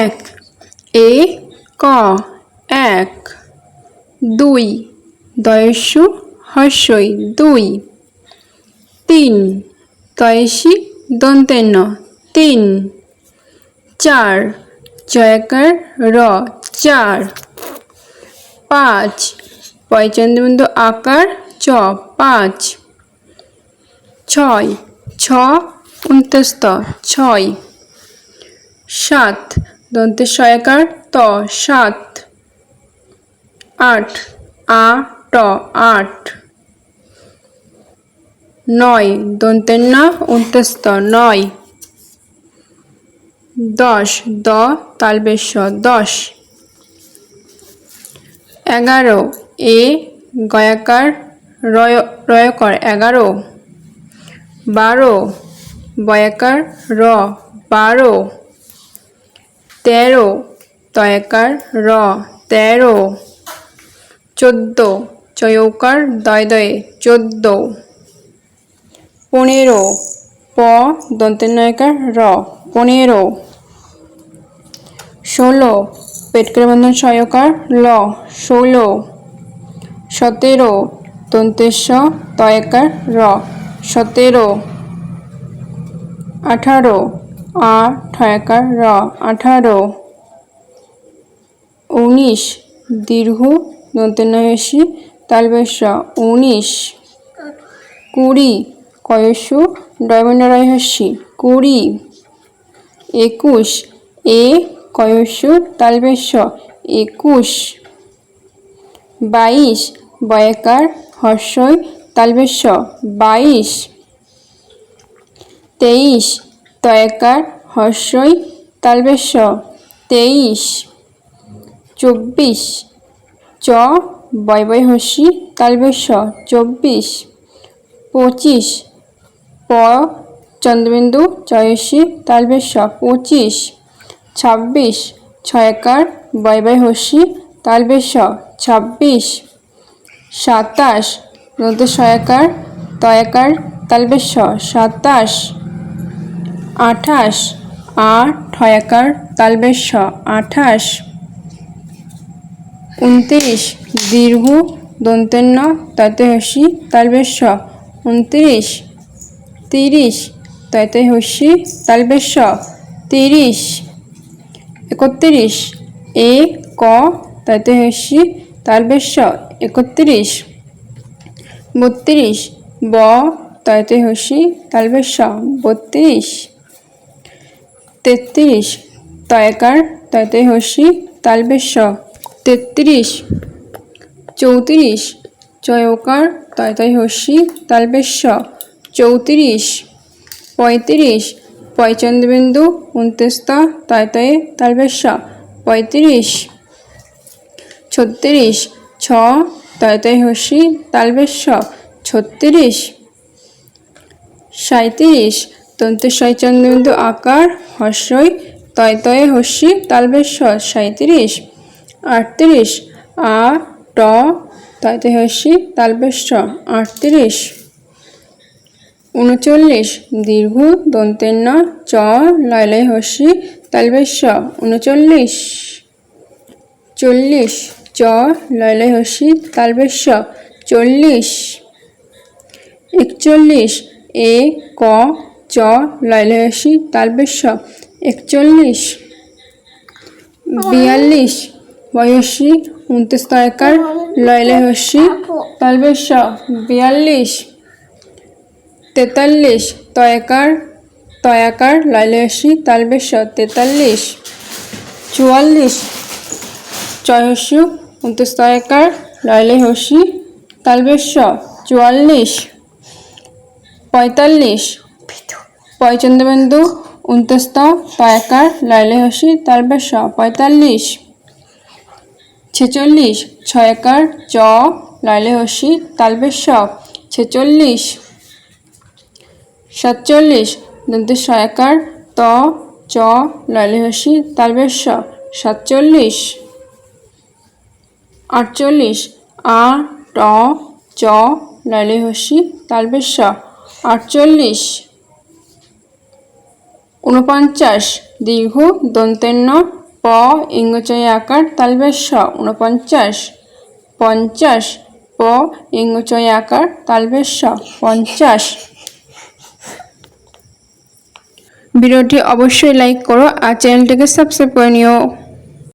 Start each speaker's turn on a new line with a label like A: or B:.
A: এক। এ, ক, এক। দুই দয়স্যু হর্ষই দুই। তিন, তয়সী দন্তেন্ন তিন। চার, জয়কার র। চার। পাঁচ, পয়চন্দ্রবিন্দু আকার চ। পাঁচ। ছয়, ছ উন্তস্ত ছয়। সাত দন্তের সয়াকার ত, সাত। আট। আ, ট, আট। নয়। দন্তের না উন্তস্ত নয়। দশ। দ তালবেশ দশ। এগারো। এ, গয়াকার, রয়, রয়কর। এগারো। বারো। বয়াকার, র। বারো। তেরো, তয়াকার র, তেরো, চোদ্দ, চয়ৌকার দয় দয়ে, চোদ্দ। পনেরো, প দন্তের নয়কার র, পনেরো। ষোলো পেটকের বন্ধন সয়কার ল, ষোলো। সতেরো, দন্তেশ্ব তয়কার র, সতেরো। আঠারো আ ঠয়াকার র, আঠারো। উনিশ, দীর্ঘ দন্তেনয়সী তালবেশ উনিশ। কুড়ি, কয়সু ডয়মন্ডরয়সী কুড়ি, একুশ, এ, কয়সু তালবেশ একুশ। বাইশ, বয়াকার, হর্ষই তালবেশ বাইশ। তেইশ তয়াকার হর্ষই তালবেশ তেইশ। চব্বিশ। চ। বয় বয় হসি তালবেশ চব্বিশ। পঁচিশ। প। চন্দ্রবিন্দু চয়সী তালবেশ পঁচিশ। ছাব্বিশ। ছয়কার বয় বয় হসি তালবেশ ছাব্বিশ। সাতাশ। নদী ছয়াকার তয়াকার তালবেশ সাতাশ। আঠাশ। আ ঠয়াকার তালবেশ আঠাশ। উনত্রিশ, দীর্ঘ দন্তেন্ন তয়তে হসি তালবেশ উনত্রিশ। তিরিশ তয়তে হসি তালবেশ তিরিশ। একত্রিশ, এ, ক তয়তে হসি তালবেশ একত্রিশ। বত্রিশ, ব তয়তে হসি তালবেশ বত্রিশ। তেত্রিশ, তয়কার তয়তে হসি তালবেশ তেত্রিশ, চৌত্রিশ, চয়কার তয়তয় হসি তালবেশ চৌত্রিশ, পঁয়ত্রিশ, পয়চন্দ্রবিন্দু, উনতেস্তা তয়তয়ে তালবেশ পঁয়ত্রিশ, ছত্রিশ, ছ তয়তয় হসি তালবেশ ছত্রিশ সাঁত্রিশ তন্তুশয় চন্দ্রবিন্দু আকার, হর্ষই তয়তয়ে হসি তালবেশ সাঁত্রিশ আটত্রিশ, আ, ট তয়তে হসি তালবেশ আটত্রিশ, উনচল্লিশ, দীর্ঘ দন্তের ন চ লয়লয় হসি তালবেশ উনচল্লিশ, চল্লিশ, চ লয়লয় হসি তালবেশ চল্লিশ, একচল্লিশ, এ, ক চ লয়লয় হসি তালবেশ একচল্লিশ, বিয়াল্লিশ বয়সী উনত্রিশ তয়কার লয়লে হসি তালবেশ বিয়াল্লিশ, তেতাল্লিশ তয়কার তয়াকার লয়লে হসি তালবেশ তেতাল্লিশ, চুয়াল্লিশ চয়সী উনত্রিশ তয়কার লয়লে হসি তালবেশ চুয়াল্লিশ, পঁয়তাল্লিশ পয়চন্দ্রবিন্দু লয়লে হসি তালবেশ পঁয়তাল্লিশ। ছেচল্লিশ, ছয়কার, চ লয়লে হসি তালবেশ ছেচল্লিশ। সাতচল্লিশ, দন্তে ছয়কার, ত, চ লয়লে হসি তালবেশ সাতচল্লিশ। আটচল্লিশ, আ, ট, চ লয়লে হসি তালবেশ আটচল্লিশ। ঊনপঞ্চাশ, দীর্ঘ দন্তেন্ন প, ইঙ্গচয় আকার তালবেশ উনপঞ্চাশ পঞ্চাশ, প, ইঙ্গচয় আকার তালবেশ পঞ্চাশ। ভিডিওটি অবশ্যই লাইক করো আর চ্যানেলটিকে সাবস্ক্রাইব করে নিও।